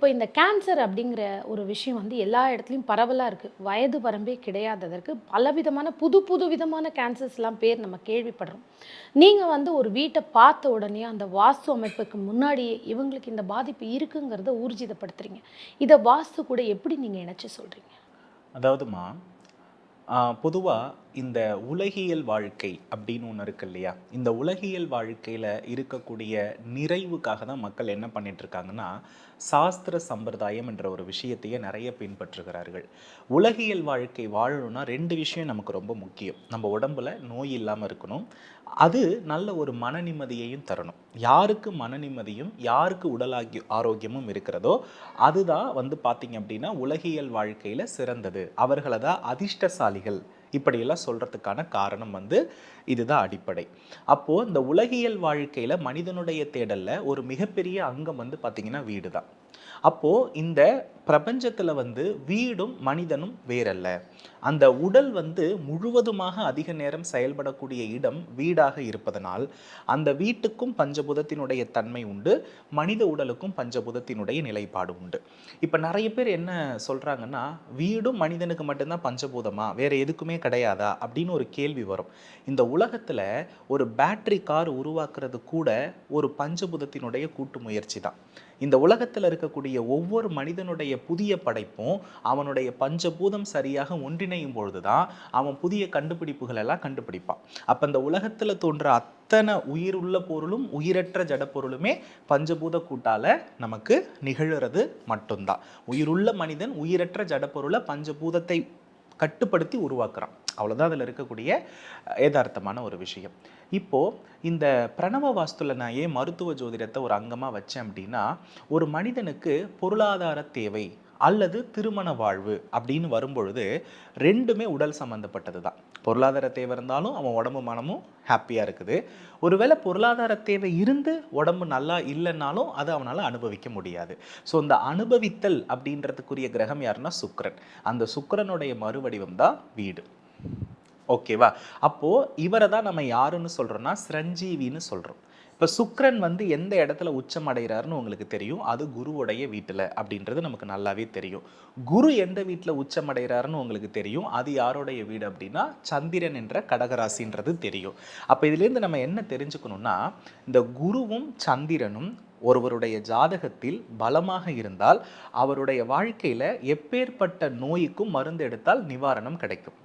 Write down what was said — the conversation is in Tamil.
இப்போ இந்த கேன்சர் அப்படிங்கிற ஒரு விஷயம் வந்து எல்லா இடத்துலையும் பரவலாக இருக்குது வயது வரம்பே கிடையாததற்கு பலவிதமான புது புது விதமான கேன்சர்ஸ்லாம் பேர் நம்ம கேள்விப்படுறோம். நீங்கள் வந்து ஒரு வீட்டை பார்த்த உடனே அந்த வாஸ்து அமைப்புக்கு முன்னாடியே இவங்களுக்கு இந்த பாதிப்பு இருக்குங்கிறத ஊர்ஜிதப்படுத்துறீங்க. இதை வாஸ்து கூட எப்படி நீங்கள் இணைச்சி சொல்கிறீங்க அதாவதுமா பொதுவாக இந்த உலகியல் வாழ்க்கை அப்படின்னு ஒன்று இருக்கு இல்லையா? இந்த உலகியல் வாழ்க்கையில் இருக்கக்கூடிய நிறைவுக்காக தான் மக்கள் என்ன பண்ணிகிட்ருக்காங்கன்னா சாஸ்திர சம்பிரதாயம் என்ற ஒரு விஷயத்தையே நிறைய பின்பற்றுகிறார்கள். உலகியல் வாழ்க்கை வாழணும்னா ரெண்டு விஷயம் நமக்கு ரொம்ப முக்கியம். நம்ம உடம்புல நோய் இல்லாமல் இருக்கணும். அது நல்ல ஒரு மன நிம்மதியையும் தரணும். யாருக்கு மன நிம்மதியும் யாருக்கு உடலாகி ஆரோக்கியமும் இருக்கிறதோ அதுதான் வந்து பார்த்தீங்க அப்படின்னா உலகியல் வாழ்க்கையில் சிறந்தது. அவர்களை தான் அதிர்ஷ்டசாலி அதிர்ஷ்டசாலிகள் இப்படியெல்லாம் சொல்கிறதுக்கான காரணம் வந்து இதுதான் அடிப்படை. அப்போது இந்த உலகியல் வாழ்க்கையில் மனிதனுடைய தேடலில் ஒரு மிகப்பெரிய அங்கம் வந்து பார்த்திங்கன்னா வீடு தான் அப்போது இந்த பிரபஞ்சத்தில் வந்து வீடும் மனிதனும் வேறல்ல. அந்த உடல் வந்து முழுவதுமாக அதிக நேரம் செயல்படக்கூடிய இடம் வீடாக இருப்பதனால் அந்த வீட்டுக்கும் பஞ்சபூதத்தினுடைய தன்மை உண்டு மனித உடலுக்கும் பஞ்சபூதத்தினுடைய நிலைப்பாடு உண்டு. இப்போ நிறைய பேர் என்ன சொல்கிறாங்கன்னா வீடும் மனிதனுக்கு மட்டும்தான் பஞ்சபூதமா? வேற எதுக்குமே கிடையாதா அப்படின்னு ஒரு கேள்வி வரும். இந்த உலகத்தில் ஒரு பேட்டரி கார் உருவாக்குறது கூட ஒரு பஞ்சபூதத்தினுடைய கூட்டு முயற்சி தான். இந்த உலகத்தில் இருக்கக்கூடிய ஒவ்வொரு மனிதனுடைய புதிய படைப்பும் அவனுடைய பஞ்சபூதம் சரியாக ஒன்றிணையும் பொழுது தான் அவன் புதிய கண்டுபிடிப்புகள் எல்லாம் கண்டுபிடிப்பான். அப்போ இந்த உலகத்தில் தோன்ற அத்தனை உயிர் உள்ள பொருளும் உயிரற்ற ஜட பொருளுமே பஞ்சபூத கூட்டால நமக்கு நிகழுறது மட்டும்தான். உயிருள்ள மனிதன் உயிரற்ற ஜட பொருளை பஞ்சபூதத்தை கட்டுப்படுத்தி உருவாக்குறான். அவ்வளோதான் அதில் இருக்கக்கூடிய யதார்த்தமான ஒரு விஷயம். இப்போது இந்த பிரணவ வாஸ்துல நான் ஏன் மருத்துவ ஜோதிடத்தை ஒரு அங்கமாக வச்சேன் அப்படின்னா ஒரு மனிதனுக்கு பொருளாதார தேவை அல்லது திருமண வாழ்வு அப்படின்னு வரும்பொழுது ரெண்டுமே உடல் சம்மந்தப்பட்டது தான் பொருளாதார தேவை இருந்தாலும் அவன் உடம்பு மனமும் ஹாப்பியாக இருக்குது. ஒருவேளை பொருளாதார தேவை இருந்து உடம்பு நல்லா இல்லைன்னாலும் அதை அவனால் அனுபவிக்க முடியாது. ஸோ இந்த அனுபவித்தல் அப்படின்றதுக்குரிய கிரகம் யாருன்னா சுக்கரன். அந்த சுக்கரனுடைய மறுவடிவம் தான் வீடு. ஓகேவா அப்போது இவரை தான் நம்ம யாருன்னு சொல்கிறோன்னா சிரஞ்சீவின்னு சொல்கிறோம் இப்போ சுக்ரன் வந்து எந்த இடத்துல உச்சம் அடைகிறாருன்னு உங்களுக்கு தெரியும். அது குருவுடைய வீட்டில் அப்படின்றது நமக்கு நல்லாவே தெரியும். குரு எந்த வீட்டில் உச்சம் அடைகிறாருன்னு உங்களுக்கு தெரியும். அது யாருடைய வீடு அப்படின்னா சந்திரன் என்ற கடகராசின்றது தெரியும். அப்போ இதுலேருந்து நம்ம என்ன தெரிஞ்சுக்கணும்னா இந்த குருவும் சந்திரனும் ஒருவருடைய ஜாதகத்தில் பலமாக இருந்தால் அவருடைய வாழ்க்கையில் எப்பேற்பட்ட நோய்க்கும் மருந்து எடுத்தால் நிவாரணம் கிடைக்கும்.